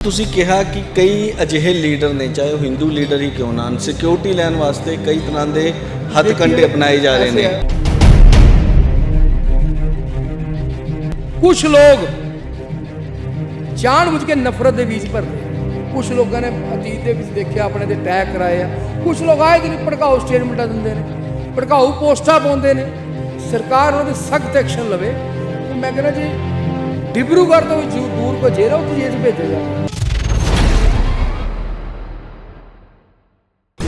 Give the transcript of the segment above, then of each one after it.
ਤੁਸੀਂ ਕਿਹਾ ਕਿ ਕਈ ਅਜਿਹੇ ਲੀਡਰ ਨੇ, ਚਾਹੇ ਉਹ ਹਿੰਦੂ ਲੀਡਰ ਹੀ ਕਿਉਂ ਨਾ ਹਨ ਸਿਕਿਉਰਿਟੀ ਲੈਣ ਵਾਸਤੇ ਕਈ ਤਰ੍ਹਾਂ ਦੇ ਹੱਥਕੰਡੇ ਅਪਣਾਏ ਜਾ ਰਹੇ ਨੇ। ਕੁਝ ਲੋਕ ਜਾਣਬੁੱਝ ਕੇ ਨਫ਼ਰਤ ਦੇ ਬੀਜ ਭਰਦੇ ਕੁਝ ਲੋਕਾਂ ਨੇ ਅਤੀਤ ਦੇ ਵਿੱਚ ਦੇਖਿਆ, ਆਪਣੇ ਤੇ ਅਟੈਕ ਕਰਾਏ ਆ। ਕੁਝ ਲੋਕ ਆਏ ਦਿਨ ਭੜਕਾਊ ਸਟੇਟਮੈਂਟਾਂ ਦਿੰਦੇ ਨੇ, ਭੜਕਾਊ ਪੋਸਟਾਂ ਪਾਉਂਦੇ ਨੇ। ਸਰਕਾਰ ਉਹਨਾਂ ਤੇ ਸਖਤ ਐਕਸ਼ਨ ਲਵੇ। ਮੈਂ ਕਹਿੰਦਾ ਜੀ, ਡਿਬਰੂਗੜ੍ਹ ਤੋਂ ਵੀ ਦੂਰ ਕੋ ਜੇਰਾ ਉੱਥੇ ਜੇਲ੍ਹ 'ਚ ਭੇਜਿਆ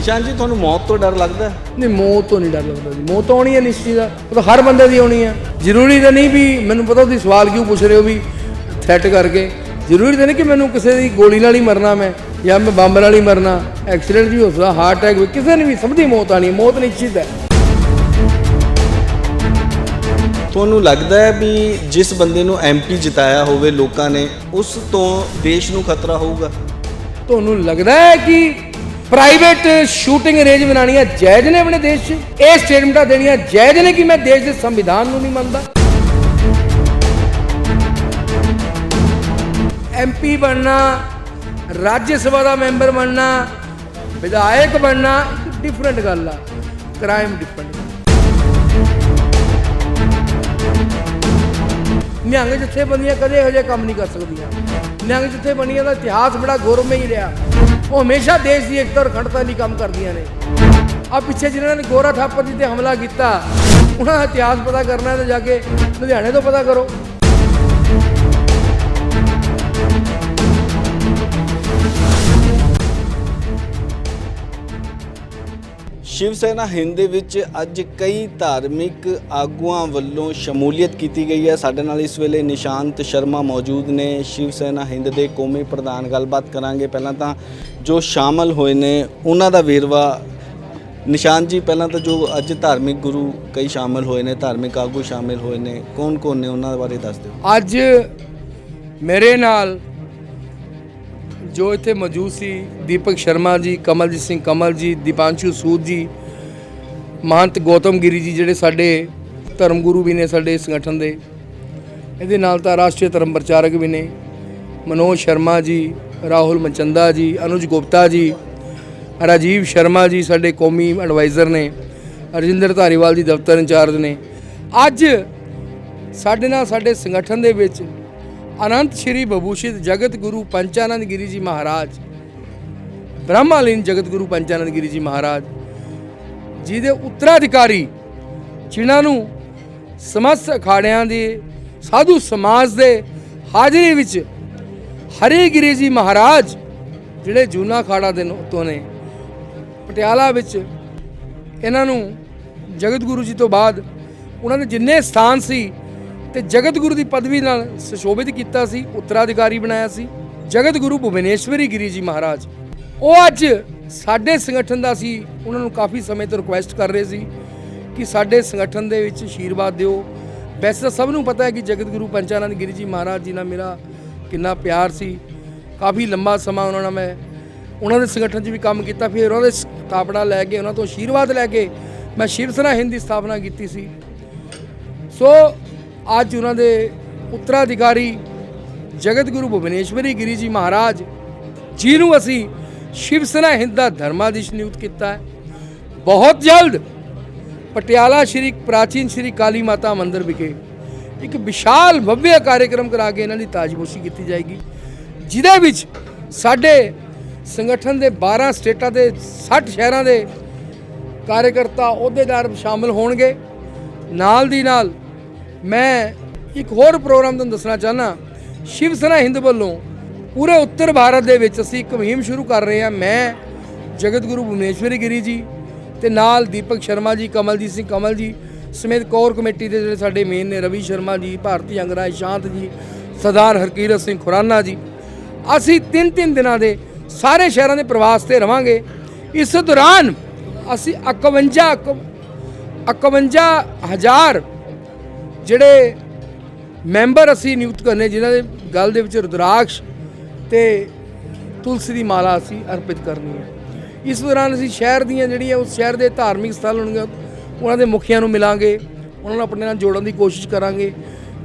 ਨਿਸ਼ਾਨ ਜੀ ਤੁਹਾਨੂੰ ਮੌਤ ਤੋਂ ਡਰ ਲੱਗਦਾ? ਹੈ? ਨਹੀਂ ਮੌਤ ਤੋਂ ਨਹੀਂ ਡਰ ਲੱਗਦਾ ਜੀ। ਮੌਤ ਤਾਂ ਆਉਣੀ ਹੈ ਨਿਸ਼ਚਿਤ ਆ। ਉਹ ਤਾਂ ਹਰ ਬੰਦੇ ਦੀ ਆਉਣੀ ਹੈ ਜ਼ਰੂਰੀ ਤਾਂ ਨਹੀਂ ਵੀ ਮੈਨੂੰ ਪਤਾ ਤੁਸੀਂ ਸਵਾਲ ਕਿਉਂ ਪੁੱਛ ਰਹੇ ਹੋ ਵੀ ਥ੍ਰੈਟ ਕਰਕੇ। ਜ਼ਰੂਰੀ ਤਾਂ ਨਹੀਂ ਕਿ ਮੈਨੂੰ ਕਿਸੇ ਦੀ ਗੋਲੀ ਨਾਲ ਹੀ ਮਰਨਾ ਮੈਂ ਜਾਂ ਮੈਂ ਬੰਬ ਨਾਲ ਹੀ ਮਰਨਾ। ਐਕਸੀਡੈਂਟ ਵੀ ਹੋ ਸਕਦਾ ਹਾਰਟ ਅਟੈਕ ਵੀ ਕਿਸੇ ਨੇ ਵੀ ਸਭ ਦੀ ਮੌਤ ਆਣੀ ਹੈ। ਮੌਤ ਨਿਸ਼ਚਿਤ ਹੈ। ਤੁਹਾਨੂੰ ਲੱਗਦਾ ਹੈ ਵੀ ਜਿਸ ਬੰਦੇ ਨੂੰ ਐਮਪੀ ਜਿਤਾਇਆ ਹੋਵੇ ਲੋਕਾਂ ਨੇ ਉਸ ਤੋਂ ਦੇਸ਼ ਨੂੰ ਖਤਰਾ ਹੋਊਗਾ? ਤੁਹਾਨੂੰ ਲੱਗਦਾ ਹੈ ਕਿ ਪ੍ਰਾਈਵੇਟ ਸ਼ੂਟਿੰਗ ਰੇਂਜ ਬਣਾਉਣੀਆਂ ਜਾਇਜ਼ ਨੇ ਆਪਣੇ ਦੇਸ਼ 'ਚ? ਇਹ ਸਟੇਟਮੈਂਟਾਂ ਦੇਣੀਆਂ ਜਾਇਜ਼ ਨੇ ਕਿ ਮੈਂ ਦੇਸ਼ ਦੇ ਸੰਵਿਧਾਨ ਨੂੰ ਨਹੀਂ ਮੰਨਦਾ? ਐਮਪੀ ਬਣਨਾ, ਰਾਜ ਸਭਾ ਦਾ ਮੈਂਬਰ ਬਣਨਾ, ਵਿਧਾਇਕ ਬਣਨਾ ਡਿਫਰੈਂਟ ਗੱਲ ਆ। ਕ੍ਰਾਈਮ ਡਿਫਰੈਂਟ ਨਿਹੰਗ ਜਥੇਬੰਦੀਆਂ ਕਦੇ ਇਹੋ ਜਿਹੇ ਕੰਮ ਨਹੀਂ ਕਰ ਸਕਦੀਆਂ। ਨਿਹੰਗ ਜਥੇਬੰਦੀਆਂ ਦਾ ਇਤਿਹਾਸ ਬੜਾ ਗੌਰਵਮਈ ਰਿਹਾ। ਉਹ ਹਮੇਸ਼ਾ ਦੇਸ਼ ਦੀ ਏਕਤਾ ਔਰ ਅਖੰਡਤਾ ਲਈ ਕੰਮ ਕਰਦੀਆਂ ਨੇ। ਆ ਪਿੱਛੇ ਜਿਨ੍ਹਾਂ ਨੇ ਗੋਰਾ ਥਾਪਰ ਜੀ ਤੇ ਹਮਲਾ ਕੀਤਾ, ਉਹਨਾਂ ਦਾ ਇਤਿਹਾਸ ਪਤਾ ਕਰਨਾ ਤਾਂ ਜਾ ਕੇ ਲੁਧਿਆਣੇ ਤੋਂ ਪਤਾ ਕਰੋ। ਸ਼ਿਵ ਸੈਨਾ ਹਿੰਦ ਦੇ ਵਿੱਚ ਅੱਜ ਕਈ ਧਾਰਮਿਕ ਆਗੂਆਂ ਵੱਲੋਂ ਸ਼ਮੂਲੀਅਤ ਕੀਤੀ ਗਈ ਹੈ। ਸਾਡੇ ਨਾਲ ਇਸ ਵੇਲੇ ਨਿਸ਼ਾਂਤ ਸ਼ਰਮਾ ਮੌਜੂਦ ਨੇ। ਸ਼ਿਵ ਸੈਨਾ ਹਿੰਦ ਦੇ ਕੌਮੀ ਪ੍ਰਧਾਨ, ਗੱਲਬਾਤ ਕਰਾਂਗੇ। ਪਹਿਲਾਂ ਤਾਂ ਜੋ ਸ਼ਾਮਲ ਹੋਏ ਨੇ, ਉਹਨਾਂ ਦਾ ਵੇਰਵਾ। ਨਿਸ਼ਾਂਤ ਜੀ, ਪਹਿਲਾਂ ਤਾਂ ਜੋ ਅੱਜ ਧਾਰਮਿਕ ਗੁਰੂ ਕਈ ਸ਼ਾਮਲ ਹੋਏ ਨੇ, ਧਾਰਮਿਕ ਆਗੂ ਸ਼ਾਮਲ ਹੋਏ ਨੇ ਕੌਣ ਕੌਣ ਨੇ? ਉਹਨਾਂ ਬਾਰੇ ਦੱਸ ਦਿਓ। ਅੱਜ ਮੇਰੇ ਨਾਲ ਜੋ ਇੱਥੇ ਮੌਜੂਦ ਸੀ, ਦੀਪਕ ਸ਼ਰਮਾ ਜੀ, ਕਮਲਜੀਤ ਸਿੰਘ ਕਮਲ ਜੀ, ਦੀਪਾਂਸ਼ੂ ਸੂਦ ਜੀ, ਮਹੰਤ ਗੌਤਮ ਗਿਰੀ ਜੀ ਜਿਹੜੇ ਸਾਡੇ ਧਰਮ ਗੁਰੂ ਵੀ ਨੇ ਸਾਡੇ ਸੰਗਠਨ ਦੇ। ਇਹਦੇ ਨਾਲ ਤਾਂ ਰਾਸ਼ਟਰੀ ਧਰਮ ਪ੍ਰਚਾਰਕ ਵੀ ਨੇ, ਮਨੋਜ ਸ਼ਰਮਾ ਜੀ, ਰਾਹੁਲ ਮਚੰਦਾ ਜੀ, ਅਨੁਜ ਗੁਪਤਾ ਜੀ, ਰਾਜੀਵ ਸ਼ਰਮਾ ਜੀ ਸਾਡੇ ਕੌਮੀ ਐਡਵਾਈਜ਼ਰ ਨੇ ਰਜਿੰਦਰ ਧਾਰੀਵਾਲ ਜੀ ਦਫ਼ਤਰ ਇੰਚਾਰਜ ਨੇ। ਅੱਜ ਸਾਡੇ ਨਾਲ ਸਾਡੇ ਸੰਗਠਨ ਦੇ ਵਿੱਚ ਅਨੰਤ ਸ਼੍ਰੀ ਬਭੂਸ਼ਿਤ ਜਗਤ ਗੁਰੂ ਪੰਚਾਨੰਦ ਗਿਰੀ ਜੀ ਮਹਾਰਾਜ, ਬ੍ਰਹਮਾਲੀਨ ਜਗਤ ਗੁਰੂ ਪੰਚਾਨੰਦ ਗਿਰੀ ਜੀ ਮਹਾਰਾਜ ਜੀ ਦੇ ਉੱਤਰਾਧਿਕਾਰੀ, ਜਿਨ੍ਹਾਂ ਨੂੰ ਸਮਸਤ ਅਖਾੜਿਆਂ ਦੇ, ਸਾਧੂ ਸਮਾਜ ਦੇ ਹਾਜ਼ਰੀ ਵਿੱਚ ਹਰੀ ਗਿਰੀ ਜੀ ਮਹਾਰਾਜ, ਜਿਹੜੇ ਜੂਨਾ ਅਖਾੜਾ ਦੇ ਤੋਂ ਨੇ, ਪਟਿਆਲਾ ਵਿੱਚ ਇਹਨਾਂ ਨੂੰ ਜਗਤ ਗੁਰੂ ਜੀ ਤੋਂ ਬਾਅਦ ਉਹਨਾਂ ਦੇ ਜਿੰਨੇ ਸਥਾਨ ਸੀ ਤੇ ਜਗਤ ਗੁਰੂ ਦੀ ਪਦਵੀ ਨਾਲ ਸੁਸ਼ੋਭਿਤ ਕੀਤਾ ਸੀ, ਉੱਤਰਾਧਿਕਾਰੀ ਬਣਾਇਆ ਸੀ ਜਗਤ ਗੁਰੂ ਭੁਵਨੇਸ਼ਵਰੀ ਗਿਰੀ ਜੀ ਮਹਾਰਾਜ। ਉਹ ਅੱਜ ਸਾਡੇ ਸੰਗਠਨ ਦਾ ਸੀ, ਉਹਨਾਂ ਨੂੰ ਕਾਫੀ ਸਮੇਂ ਤੋਂ ਰਿਕੁਐਸਟ ਕਰ ਰਹੇ ਸੀ ਕਿ ਸਾਡੇ ਸੰਗਠਨ ਦੇ ਵਿੱਚ ਆਸ਼ੀਰਵਾਦ ਦਿਓ। ਵੈਸੇ ਤਾਂ ਸਭ ਨੂੰ ਪਤਾ ਹੈ ਕਿ ਜਗਤ ਗੁਰੂ ਪੰਚਾਨੰਦ ਗਿਰੀ ਜੀ ਮਹਾਰਾਜ ਜੀ ਨਾਲ ਮੇਰਾ ਕਿੰਨਾ ਪਿਆਰ ਸੀ। ਕਾਫੀ ਲੰਬਾ ਸਮਾਂ ਉਹਨਾਂ ਨਾਲ ਮੈਂ ਉਹਨਾਂ ਦੇ ਸੰਗਠਨ 'ਚ ਵੀ ਕੰਮ ਕੀਤਾ, ਫਿਰ ਉਹਨਾਂ ਦੇ ਸਥਾਪਨਾ ਲੈ ਕੇ, ਉਹਨਾਂ ਤੋਂ ਆਸ਼ੀਰਵਾਦ ਲੈ ਕੇ ਮੈਂ ਸ਼ਿਵ ਸੈਨਾ ਹਿੰਦ ਦੀ ਸਥਾਪਨਾ ਕੀਤੀ ਸੀ। ਸੋ ਅੱਜ ਉਹਨਾਂ ਦੇ ਉੱਤਰਾਧਿਕਾਰੀ ਜਗਤ ਗੁਰੂ ਭੁਵਨੇਸ਼ਵਰੀ ਗਿਰੀ ਜੀ ਮਹਾਰਾਜ ਜਿਹਨੂੰ ਅਸੀਂ ਸ਼ਿਵ ਸੈਨਾ ਹਿੰਦ ਦਾ ਧਰਮਾਧਿਸ਼ ਨਿਯੁਕਤ ਕੀਤਾ ਹੈ। ਬਹੁਤ ਜਲਦ ਪਟਿਆਲਾ ਸ਼੍ਰੀ ਪ੍ਰਾਚੀਨ ਸ਼੍ਰੀ ਕਾਲੀ ਮਾਤਾ ਮੰਦਿਰ ਵਿਖੇ ਇੱਕ ਵਿਸ਼ਾਲ ਭਵਯ ਕਾਰਜਕ੍ਰਮ ਕਰਾ ਕੇ ਇਹਨਾਂ ਦੀ ਤਾਜਪੋਸ਼ੀ ਕੀਤੀ ਜਾਏਗੀ, ਜਿਹਦੇ ਵਿੱਚ ਸਾਡੇ ਸੰਗਠਨ ਦੇ 12 ਸਟੇਟਾਂ ਦੇ 60 ਸ਼ਹਿਰਾਂ ਦੇ ਕਾਰਜਕਰਤਾ ਅਹੁਦੇਦਾਰ ਸ਼ਾਮਲ ਹੋਣਗੇ। ਨਾਲ ਦੀ ਨਾਲ ਮੈਂ ਇੱਕ ਹੋਰ ਪ੍ਰੋਗਰਾਮ ਤੁਹਾਨੂੰ ਦੱਸਣਾ ਚਾਹਨਾ ਸ਼ਿਵ ਸੈਨਾ ਹਿੰਦ ਵੱਲੋਂ ਪੂਰੇ ਉੱਤਰ ਭਾਰਤ ਦੇ ਵਿੱਚ ਅਸੀਂ ਇੱਕ ਮੁਹਿੰਮ ਸ਼ੁਰੂ ਕਰ ਰਹੇ ਹਾਂ। ਮੈਂ ਜਗਤ ਗੁਰੂ ਭੁਵਨੇਸ਼ਵਰੀ ਗਿਰੀ ਜੀ ਤੇ ਨਾਲ ਦੀਪਕ ਸ਼ਰਮਾ ਜੀ, ਕਮਲਜੀਤ ਸਿੰਘ ਕਮਲ ਜੀ ਸਮੇਤ ਕੋਰ ਕਮੇਟੀ ਦੇ ਜਿਹੜੇ ਸਾਡੇ ਮੇਨ ਨੇ ਰਵੀ ਸ਼ਰਮਾ ਜੀ, ਭਾਰਤੀ ਅੰਗਰਾਜ ਸ਼ਾਂਤ ਜੀ, ਸਰਦਾਰ ਹਰਕੀਰਤ ਸਿੰਘ ਖੁਰਾਨਾ ਜੀ। ਅਸੀਂ ਤਿੰਨ ਤਿੰਨ ਦਿਨਾਂ ਦੇ ਸਾਰੇ ਸ਼ਹਿਰਾਂ ਦੇ ਪ੍ਰਵਾਸ ਤੇ ਰਵਾਂਗੇ। ਇਸ ਦੌਰਾਨ ਅਸੀਂ 51 51000 ਜਿਹੜੇ ਮੈਂਬਰ ਅਸੀਂ ਨਿਯੁਕਤ ਕਰਨੇ, ਜਿਨ੍ਹਾਂ ਦੇ ਗੱਲ ਦੇ ਵਿੱਚ ਰੁਦਰਾਕਸ਼ ਤੇ ਤੁਲਸੀ ਦੀ ਮਾਲਾ ਅਸੀਂ ਅਰਪਿਤ ਕਰਨੀ ਹੈ। ਇਸ ਦੌਰਾਨ ਅਸੀਂ ਸ਼ਹਿਰ ਦੀਆਂ ਜਿਹੜੀਆਂ, ਉਸ ਸ਼ਹਿਰ ਦੇ ਧਾਰਮਿਕ ਸਥਲ ਹੋਣਗੇ ਉਹਨਾਂ ਦੇ ਮੁਖੀਆਂ ਨੂੰ ਮਿਲਾਂਗੇ, ਉਹਨਾਂ ਨੂੰ ਆਪਣੇ ਨਾਲ ਜੋੜਨ ਦੀ ਕੋਸ਼ਿਸ਼ ਕਰਾਂਗੇ,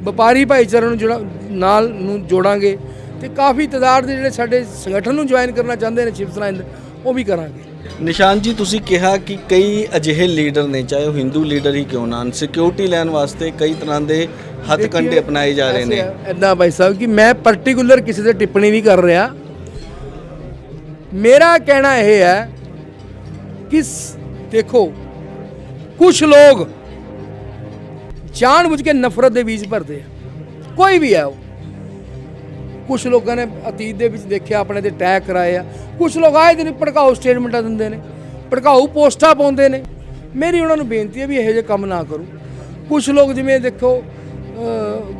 ਵਪਾਰੀ ਭਾਈਚਾਰੇ ਨੂੰ ਜਿਹੜਾ ਨਾਲ ਨੂੰ ਜੋੜਾਂਗੇ ਤੇ ਕਾਫੀ ਤਾਦਾਦ ਦੇ ਜਿਹੜੇ ਸਾਡੇ ਸੰਗਠਨ ਨੂੰ ਜੁਆਇਨ ਕਰਨਾ ਚਾਹੁੰਦੇ ਨੇ ਸ਼ਿਵ ਸੈਨਾ ਉਹ ਵੀ ਕਰਾਂਗੇ। ਨਿਸ਼ਾਨ ਜੀ ਤੁਸੀਂ ਕਿਹਾ ਕਿ ਕਈ ਅਜਿਹੇ ਲੀਡਰ ਨੇ ਚਾਹੇ ਉਹ ਹਿੰਦੂ ਲੀਡਰ ਹੀ ਕਿਉਂ ਨਾ ਸਿਕਿਉਰਿਟੀ ਲੈਣ ਵਾਸਤੇ ਕਈ ਤਰ੍ਹਾਂ ਦੇ ਹੱਥਕੰਡੇ ਅਪਣਾਏ ਜਾ ਰਹੇ ਨੇ। ਐਦਾਂ ਭਾਈ ਸਾਹਿਬ ਕਿ ਮੈਂ ਪਾਰਟਿਕੂਲਰ ਕਿਸੇ ਤੇ ਟਿੱਪਣੀ ਨਹੀਂ ਕਰ ਰਿਹਾ। ਮੇਰਾ ਕਹਿਣਾ ਇਹ ਹੈ ਕਿ ਦੇਖੋ ਕੁਝ ਲੋਕ ਜਾਣਬੁੱਝ ਕੇ ਨਫ਼ਰਤ ਦੇ ਬੀਜ ਭਰਦੇ ਆ। ਕੋਈ ਵੀ ਹੈ ਉਹ। ਕੁਝ ਲੋਕਾਂ ਨੇ ਅਤੀਤ ਦੇ ਵਿੱਚ ਦੇਖਿਆ ਆਪਣੇ ਤੇ ਅਟੈਕ ਕਰਾਏ ਆ। ਕੁਝ ਲੋਕ ਆਏ ਦਿਨ ਭੜਕਾਊ ਸਟੇਟਮੈਂਟਾਂ ਦਿੰਦੇ ਨੇ ਭੜਕਾਊ ਪੋਸਟਾਂ ਪਾਉਂਦੇ ਨੇ। ਮੇਰੀ ਉਹਨਾਂ ਨੂੰ ਬੇਨਤੀ ਹੈ ਵੀ ਇਹੋ ਜਿਹੇ ਕੰਮ ਨਾ ਕਰੋ। ਕੁਝ ਲੋਕ ਜਿਵੇਂ ਦੇਖੋ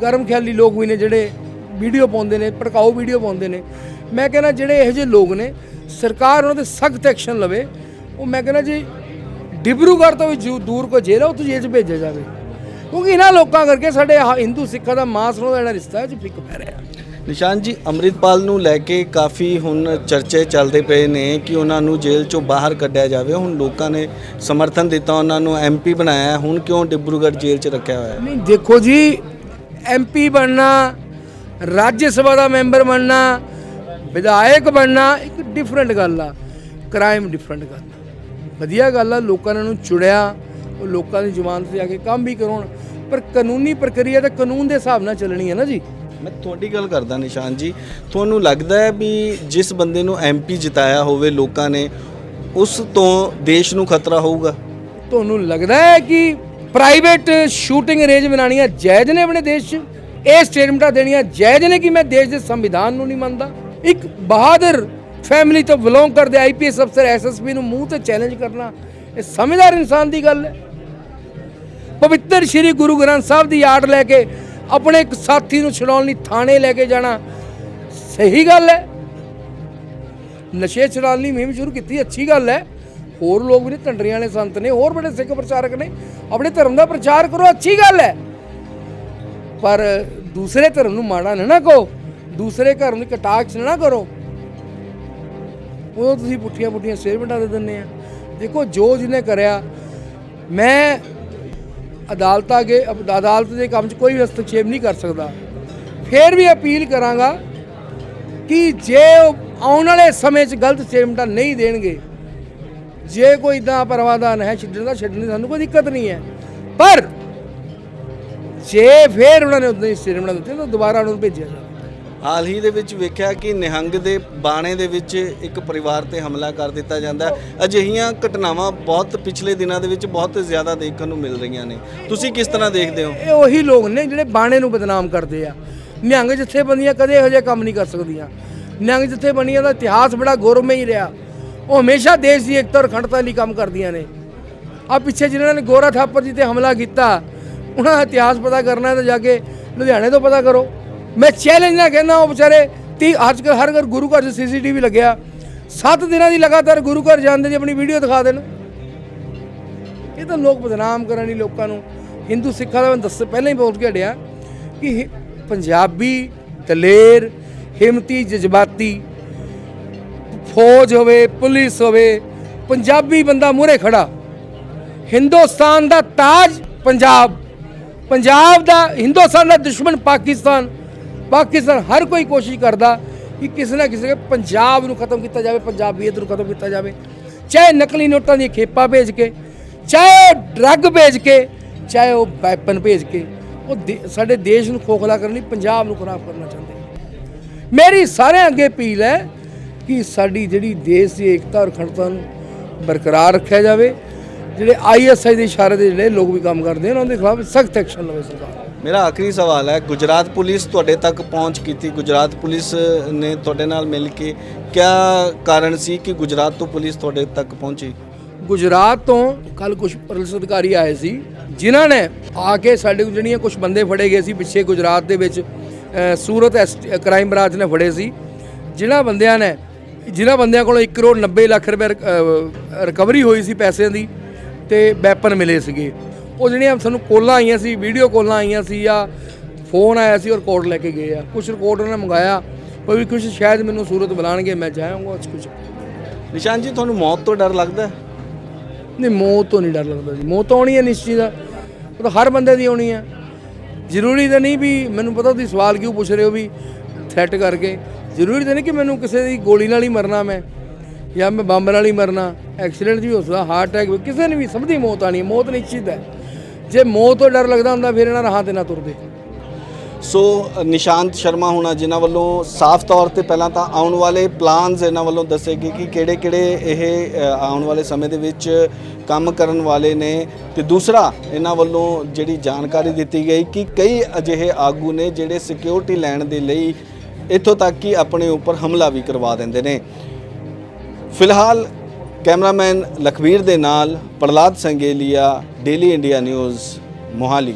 ਗਰਮ ਖਿਆਲੀ ਲੋਕ ਵੀ ਨੇ ਜਿਹੜੇ ਵੀਡੀਓ ਪਾਉਂਦੇ ਨੇ ਭੜਕਾਊ ਵੀਡੀਓ ਪਾਉਂਦੇ ਨੇ। ਮੈਂ ਕਹਿੰਦਾ ਜਿਹੜੇ ਇਹੋ ਜਿਹੇ ਲੋਕ ਨੇ ਸਰਕਾਰ ਉਹਨਾਂ ਤੇ ਸਖਤ ਐਕਸ਼ਨ ਲਵੇ। ਉਹ ਮੈਂ ਕਹਿੰਦਾ ਜੀ ਡਿਬਰੂਗੜ੍ਹ ਤੋਂ ਵੀ ਦੂਰ ਕੋ ਜੇਲ੍ਹ ਆ, ਉਹ ਜੇਲ੍ਹ 'ਚ ਭੇਜਿਆ ਜਾਵੇ। ਕਿਉਂਕਿ ਇਹਨਾਂ ਲੋਕਾਂ ਕਰਕੇ ਸਾਡੇ ਹਿੰਦੂ ਸਿੱਖਾਂ ਦਾ ਮਾਸ ਨੂੰ ਦਾ ਜਿਹੜਾ ਰਿਸ਼ਤਾ ਹੈ ਉਹ 'ਚ ਫਿੱਕ ਪੈ ਰਿਹਾ। ਨਿਸ਼ਾਨ ਜੀ, ਅੰਮ੍ਰਿਤਪਾਲ ਨੂੰ ਲੈ ਕੇ ਕਾਫੀ ਹੁਣ ਚਰਚੇ ਚੱਲਦੇ ਪਏ ਨੇ ਕਿ ਉਹਨਾਂ ਨੂੰ ਜੇਲ੍ਹ ਚੋਂ ਬਾਹਰ ਕੱਢਿਆ ਜਾਵੇ। ਹੁਣ ਲੋਕਾਂ ਨੇ ਸਮਰਥਨ ਦਿੱਤਾ, ਉਹਨਾਂ ਨੂੰ ਐਮਪੀ ਬਣਾਇਆ। ਹੁਣ ਕਿਉਂ ਡਿਬਰੂਗੜ੍ਹ ਜੇਲ੍ਹ 'ਚ ਰੱਖਿਆ ਹੋਇਆ? ਨਹੀਂ, ਦੇਖੋ ਜੀ ਐਮਪੀ ਬਣਨਾ, ਰਾਜ ਸਭਾ ਦਾ ਮੈਂਬਰ ਬਣਨਾ, ਵਿਧਾਇਕ ਬਣਨਾ, ਇੱਕ ਡਿਫਰੈਂਟ ਗੱਲ ਆ। ਕ੍ਰਾਈਮ ਡਿਫਰੈਂਟ ਗੱਲ ਆ। ਵਧੀਆ ਗੱਲ ਆ, ਲੋਕਾਂ ਨੇ ਉਹਨੂੰ ਚੁਣਿਆ, ਉਹ ਲੋਕਾਂ ਦੀ ਜ਼ੁਬਾਨ ਤੇ ਆ ਕੇ ਕੰਮ ਵੀ ਕਰਾਉਣ। ਪਰ ਕਾਨੂੰਨੀ ਪ੍ਰਕਿਰਿਆ ਤਾਂ ਕਾਨੂੰਨ ਦੇ ਹਿਸਾਬ ਨਾਲ ਚੱਲਣੀ ਹੈ ਨਾ ਜੀ। ਮੈਂ ਤੁਹਾਡੀ ਗੱਲ ਕਰਦਾ ਨਿਸ਼ਾਨ ਜੀ। ਤੁਹਾਨੂੰ ਲੱਗਦਾ ਹੈ ਵੀ ਜਿਸ ਬੰਦੇ ਨੂੰ ਐਮਪੀ ਜਿਤਾਇਆ ਹੋਵੇ ਲੋਕਾਂ ਨੇ, ਉਸ ਤੋਂ ਦੇਸ਼ ਨੂੰ ਖਤਰਾ ਹੋਊਗਾ? ਤੁਹਾਨੂੰ ਲੱਗਦਾ ਹੈ ਕਿ ਪ੍ਰਾਈਵੇਟ ਸ਼ੂਟਿੰਗ ਰੇਂਜ ਬਣਾਉਣੀਆਂ ਜਾਇਜ਼ ਨੇ ਆਪਣੇ ਦੇਸ਼ 'ਚ? ਇਹ ਸਟੇਟਮੈਂਟਾਂ ਦੇਣੀਆਂ ਜਾਇਜ਼ ਨੇ ਕਿ ਮੈਂ ਦੇਸ਼ ਦੇ ਸੰਵਿਧਾਨ ਨੂੰ ਨਹੀਂ ਮੰਨਦਾ? ਇੱਕ ਬਹਾਦਰ ਫੈਮਿਲੀ ਤੋਂ ਬਿਲੋਂਗ ਕਰਦੇ ਆਈਪੀਐਸ ਅਫਸਰ ਐਸਐਸਪੀ ਨੂੰ ਮੂੰਹ ਤੇ ਚੈਲੰਜ ਕਰਨਾ, ਇਹ ਸਮਝਦਾਰ ਇਨਸਾਨ ਦੀ ਗੱਲ ਹੈ। ਪਵਿੱਤਰ ਸ੍ਰੀ ਗੁਰੂ ਗ੍ਰੰਥ ਸਾਹਿਬ ਦੀ ਆੜ ਲੈ ਕੇ ਆਪਣੇ ਇੱਕ ਸਾਥੀ ਨੂੰ ਛਡਾਉਣ ਲਈ ਥਾਣੇ ਲੈ ਕੇ ਜਾਣਾ। ਸਹੀ ਗੱਲ ਹੈ। ਨਸ਼ੇ ਛਡਾਉਣ ਲਈ ਮੁਹਿੰਮ ਸ਼ੁਰੂ ਕੀਤੀ, ਅੱਛੀ ਗੱਲ ਹੈ। ਹੋਰ ਲੋਕ ਵੀ ਨੇ ਟੰਡਰੀਆਂ ਵਾਲੇ ਸੰਤ ਨੇ, ਹੋਰ ਬੜੇ ਸਿੱਖ ਪ੍ਰਚਾਰਕ ਨੇ। ਆਪਣੇ ਧਰਮ ਦਾ ਪ੍ਰਚਾਰ ਕਰੋ, ਅੱਛੀ ਗੱਲ ਹੈ। ਪਰ ਦੂਸਰੇ ਧਰਮ ਨੂੰ ਮਾੜਾ ਨਾ ਨਾ ਕਹੋ। ਦੂਸਰੇ ਧਰਮ ਦੀ ਕਟਾਕਸ਼ ਨਾ ਕਰੋ। ਉਹ ਤੁਸੀਂ ਪੁੱਠੀਆਂ ਪੁੱਠੀਆਂ ਸਟੇਟਮੈਂਟਾਂ ਦੇ ਦਿੰਦੇ ਆ। ਦੇਖੋ, ਜੋ ਜਿਹਨੇ ਕਰਿਆ, ਮੈਂ ਅਦਾਲਤ ਅਗੇ ਅਦਾਲਤ ਦੇ ਕੰਮ 'ਚ ਕੋਈ ਵੀ ਹਸਤਕਸ਼ੇਪ ਨਹੀਂ ਕਰ ਸਕਦਾ। ਫੇਰ ਵੀ ਅਪੀਲ ਕਰਾਂਗਾ ਕਿ ਜੇ ਉਹ ਆਉਣ ਵਾਲੇ ਸਮੇਂ 'ਚ ਗਲਤ ਸਟੇਟਮੈਂਟਾਂ ਨਹੀਂ ਦੇਣਗੇ, ਜੇ ਕੋਈ ਇਦਾਂ ਪਰਵਾਦਾਨ ਹੈ ਛੱਡਣ ਦਾ, ਛੱਡਣ ਦੀ ਸਾਨੂੰ ਕੋਈ ਦਿੱਕਤ ਨਹੀਂ ਹੈ। ਪਰ ਜੇ ਫੇਰ ਉਹਨਾਂ ਨੇ ਉਦਾਂ ਹੀ ਸਟੇਟਮੈਂਟਾਂ ਦਿੱਤੀਆਂ ਤਾਂ ਦੁਬਾਰਾ ਉਹਨਾਂ ਨੂੰ ਭੇਜਿਆ ਜਾਵੇ। ਹਾਲ ਹੀ ਦੇ ਵਿੱਚ ਵੇਖਿਆ ਕਿ ਨਿਹੰਗ ਦੇ ਬਾਣੇ ਦੇ ਵਿੱਚ ਇੱਕ ਪਰਿਵਾਰ ਤੇ ਹਮਲਾ ਕਰ ਦਿੱਤਾ ਜਾਂਦਾ ਹੈ। ਅਜਿਹੀਆਂ ਘਟਨਾਵਾਂ ਬਹੁਤ ਪਿਛਲੇ ਦਿਨਾਂ ਦੇ ਵਿੱਚ ਬਹੁਤ ਜ਼ਿਆਦਾ ਦੇਖਣ ਨੂੰ ਮਿਲ ਰਹੀਆਂ ਨੇ। ਤੁਸੀਂ ਕਿਸ ਤਰ੍ਹਾਂ ਦੇਖਦੇ ਹੋ? ਇਹ ਉਹੀ ਲੋਕ ਨੇ ਜਿਹੜੇ ਬਾਣੇ ਨੂੰ ਬਦਨਾਮ ਕਰਦੇ ਆ। ਨਿਹੰਗ ਜਥੇਬੰਦੀਆਂ ਕਦੇ ਇਹੋ ਜਿਹੇ ਕੰਮ ਨਹੀਂ ਕਰ ਸਕਦੀਆਂ। ਨਿਹੰਗ ਜਥੇਬੰਦੀਆਂ ਦਾ ਇਤਿਹਾਸ ਬੜਾ ਗੌਰਵਮਈ ਰਿਹਾ। ਉਹ ਹਮੇਸ਼ਾ ਦੇਸ਼ ਦੀ ਏਕਤਾ ਔਰ ਅਖੰਡਤਾ ਲਈ ਕੰਮ ਕਰਦੀਆਂ ਨੇ। ਆ ਪਿੱਛੇ ਜਿਨ੍ਹਾਂ ਨੇ ਗੋਰਾ ਥਾਪਰ ਜੀ ਤੇ ਹਮਲਾ ਕੀਤਾ, ਉਹਨਾਂ ਦਾ ਇਤਿਹਾਸ ਪਤਾ ਕਰਨਾ ਹੈ ਤਾਂ ਜਾ ਕੇ ਲੁਧਿਆਣੇ ਤੋਂ ਪਤਾ ਕਰੋ। ਮੈਂ ਚੈਲੰਜ ਨਾ ਕਹਿੰਦਾ ਉਹ ਵਿਚਾਰੇ ਤੀ ਅੱਜ ਕੱਲ੍ਹ ਹਰ ਘਰ ਗੁਰੂ ਘਰ 'ਚ ਸੀਸੀਟੀਵੀ ਲੱਗਿਆ। 7 ਦਿਨਾਂ ਦੀ ਲਗਾਤਾਰ ਗੁਰੂ ਘਰ ਜਾਂਦੇ ਜੀ ਆਪਣੀ ਵੀਡੀਓ ਦਿਖਾ ਦੇਣ। ਇਹ ਤਾਂ ਲੋਕ ਬਦਨਾਮ ਕਰਨ ਲਈ ਲੋਕਾਂ ਨੂੰ। ਹਿੰਦੂ ਸਿੱਖਾਂ ਦਾ ਮੈਂ ਦੱਸ, ਪਹਿਲਾਂ ਹੀ ਬੋਲ ਕੇ ਹਟਿਆ ਕਿ ਪੰਜਾਬੀ, ਦਲੇਰ, ਹਿੰਮਤੀ, ਜਜ਼ਬਾਤੀ, ਫੌਜ ਹੋਵੇ, ਪੁਲਿਸ ਹੋਵੇ, ਪੰਜਾਬੀ ਬੰਦਾ ਮੂਹਰੇ ਖੜਾ। ਹਿੰਦੁਸਤਾਨ ਦਾ ਤਾਜ ਪੰਜਾਬ। ਪੰਜਾਬ ਦਾ, ਹਿੰਦੁਸਤਾਨ ਦਾ ਦੁਸ਼ਮਣ ਪਾਕਿਸਤਾਨ। ਪਾਕਿਸਤਾਨ ਹਰ ਕੋਈ ਕੋਸ਼ਿਸ਼ ਕਰਦਾ ਕਿ ਕਿਸੇ ਨਾ ਕਿਸੇ ਪੰਜਾਬ ਨੂੰ ਖਤਮ ਕੀਤਾ ਜਾਵੇ, ਪੰਜਾਬੀਅਤ ਨੂੰ ਖਤਮ ਕੀਤਾ ਜਾਵੇ। ਚਾਹੇ ਨਕਲੀ ਨੋਟਾਂ ਦੀਆਂ ਖੇਪਾਂ ਭੇਜ ਕੇ, ਚਾਹੇ ਉਹ ਡਰੱਗ ਭੇਜ ਕੇ, ਚਾਹੇ ਉਹ ਵੈਪਨ ਭੇਜ ਕੇ, ਉਹ ਦੇ- ਸਾਡੇ ਦੇਸ਼ ਨੂੰ ਖੋਖਲਾ ਕਰਨ ਲਈ ਪੰਜਾਬ ਨੂੰ ਖਰਾਬ ਕਰਨਾ ਚਾਹੁੰਦੇ ਮੇਰੀ ਸਾਰਿਆਂ ਅੱਗੇ ਅਪੀਲ ਹੈ ਕਿ ਸਾਡੀ ਜਿਹੜੀ ਦੇਸ਼ ਦੀ ਏਕਤਾ ਔਰ ਅਖੰਡਤਾ ਨੂੰ ਬਰਕਰਾਰ ਰੱਖਿਆ ਜਾਵੇ। ਜਿਹੜੇ ਆਈਐਸਆਈ ਦੇ ਇਸ਼ਾਰੇ ਦੇ ਜਿਹੜੇ ਲੋਕ ਵੀ ਕੰਮ ਕਰਦੇ ਨੇ, ਉਹਨਾਂ ਦੇ ਖਿਲਾਫ ਸਖਤ ਐਕਸ਼ਨ ਲਵੇ ਸਰਕਾਰ। ਮੇਰਾ ਆਖਰੀ ਸਵਾਲ ਹੈ ਗੁਜਰਾਤ ਪੁਲਿਸ ਤੁਹਾਡੇ ਤੱਕ ਪਹੁੰਚ ਕੀਤੀ? ਗੁਜਰਾਤ ਪੁਲਿਸ ਨੇ ਤੁਹਾਡੇ ਨਾਲ ਮਿਲ ਕੇ ਕਿਆ ਕਾਰਨ ਸੀ ਕਿ ਗੁਜਰਾਤ ਤੋਂ ਪੁਲਿਸ ਤੁਹਾਡੇ ਤੱਕ ਪਹੁੰਚੀ? ਗੁਜਰਾਤ ਤੋਂ ਕੱਲ ਕੁਝ ਪੁਲਿਸ ਅਧਿਕਾਰੀ ਆਏ ਸੀ ਜਿਨ੍ਹਾਂ ਨੇ ਆ ਕੇ ਸਾਡੇ ਜਿਹੜੀਆਂ ਕੁਝ ਬੰਦੇ ਫੜੇ ਗਏ ਸੀ ਪਿੱਛੇ ਗੁਜਰਾਤ ਦੇ ਵਿੱਚ ਅ, ਸੂਰਤ ਕ੍ਰਾਈਮ ਬ੍ਰਾਂਚ ਨੇ ਫੜੇ ਸੀ। ਜਿਨ੍ਹਾਂ ਬੰਦਿਆਂ ਨੇ ਜਿਨ੍ਹਾਂ ਬੰਦਿਆਂ ਕੋਲੋਂ 1 ਕਰੋੜ 90 ਲੱਖ ਰੁਪਏ ਰਿਕਵਰੀ ਹੋਈ ਸੀ ਪੈਸਿਆਂ ਦੀ ਤੇ ਵੈਪਨ ਮਿਲੇ ਸੀਗੇ। ਉਹ ਜਿਹੜੀਆਂ ਸਾਨੂੰ ਕੋਲਾਂ ਆਈਆਂ ਸੀ ਵੀਡੀਓ ਕੋਲਾਂ ਆਈਆਂ ਸੀ ਜਾਂ ਫੋਨ ਆਇਆ ਸੀ ਔਰ ਕੋਡ ਲੈ ਕੇ ਗਏ ਆ। ਕੁਝ ਰਿਕਾਰਡ ਉਹਨਾਂ ਨੇ ਮੰਗਾਇਆ ਕੋਈ ਵੀ ਕੁਝ ਸ਼ਾਇਦ ਮੈਨੂੰ ਸੂਰਤ ਬੁਲਾਣਗੇ ਮੈਂ ਜਾਵਾਂਗਾ ਉਸ ਕੁਝ ਨਿਸ਼ਾਨ ਜੀ ਤੁਹਾਨੂੰ ਮੌਤ ਤੋਂ ਡਰ ਲੱਗਦਾ? ਨਹੀਂ ਮੌਤ ਤੋਂ ਨਹੀਂ ਡਰ ਲੱਗਦਾ ਜੀ। ਮੌਤ ਆਉਣੀ ਹੈ ਨਿਸ਼ਚਿਤ। ਆ ਉਹ ਤਾਂ ਹਰ ਬੰਦੇ ਦੀ ਆਉਣੀ ਹੈ। ਜ਼ਰੂਰੀ ਤਾਂ ਨਹੀਂ ਵੀ ਮੈਨੂੰ ਪਤਾ ਤੁਸੀਂ ਸਵਾਲ ਕਿਉਂ ਪੁੱਛ ਰਹੇ ਹੋ ਵੀ ਸੈੱਟ ਕਰਕੇ। ਜ਼ਰੂਰੀ ਤਾਂ ਨਹੀਂ ਕਿ ਮੈਨੂੰ ਕਿਸੇ ਦੀ ਗੋਲੀ ਨਾਲ ਹੀ ਮਰਨਾ ਮੈਂ ਜਾਂ ਮੈਂ ਬੰਬ ਨਾਲ ਹੀ ਮਰਨਾ। ਐਕਸੀਡੈਂਟ ਵੀ ਹੋ ਸਕਦਾ ਹਾਰਟ ਅਟੈਕ ਵੀ ਕਿਸੇ ਨੂੰ ਵੀ ਸਭ ਦੀ ਮੌਤ ਆਣੀ ਹੈ। ਮੌਤ ਨਿਸ਼ਚਿਤ ਹੈ। ਜੇ ਮੌਤ ਤੋਂ ਡਰ ਲੱਗਦਾ ਹੁੰਦਾ, ਫਿਰ ਇਹਨਾਂ ਰਾਹਾਂ ਤੇ ਨਾ ਤੁਰਦੇ। ਸੋ, ਨਿਸ਼ਾਂਤ ਸ਼ਰਮਾ ਹੋਣਾ, ਜਿਨ੍ਹਾਂ ਵੱਲੋਂ ਸਾਫ਼ ਤੌਰ ਤੇ ਪਹਿਲਾਂ ਤਾਂ ਆਉਣ ਵਾਲੇ ਪਲਾਨਸ ਇਹਨਾਂ ਵੱਲੋਂ ਦੱਸੇ ਗਏ ਕਿ ਕਿਹੜੇ ਕਿਹੜੇ ਇਹ ਆਉਣ ਵਾਲੇ ਸਮੇਂ ਦੇ ਵਿੱਚ ਕੰਮ ਕਰਨ ਵਾਲੇ ਨੇ। ਤੇ ਦੂਸਰਾ, ਇਹਨਾਂ ਵੱਲੋਂ ਜਿਹੜੀ ਜਾਣਕਾਰੀ ਦਿੱਤੀ ਗਈ ਕਿ ਕਈ ਅਜਿਹੇ ਆਗੂ ਨੇ ਜਿਹੜੇ ਸਿਕਿਉਰਿਟੀ ਲੈਣ ਦੇ ਲਈ ਇੱਥੋਂ ਤੱਕ ਕਿ ਆਪਣੇ ਉੱਪਰ ਹਮਲਾ ਵੀ ਕਰਵਾ ਦਿੰਦੇ ਨੇ। ਫਿਲਹਾਲ ਕੈਮਰਾਮੈਨ ਲਖਵੀਰ ਦੇ ਨਾਲ Pralad Sangelia Daily India News Mohali.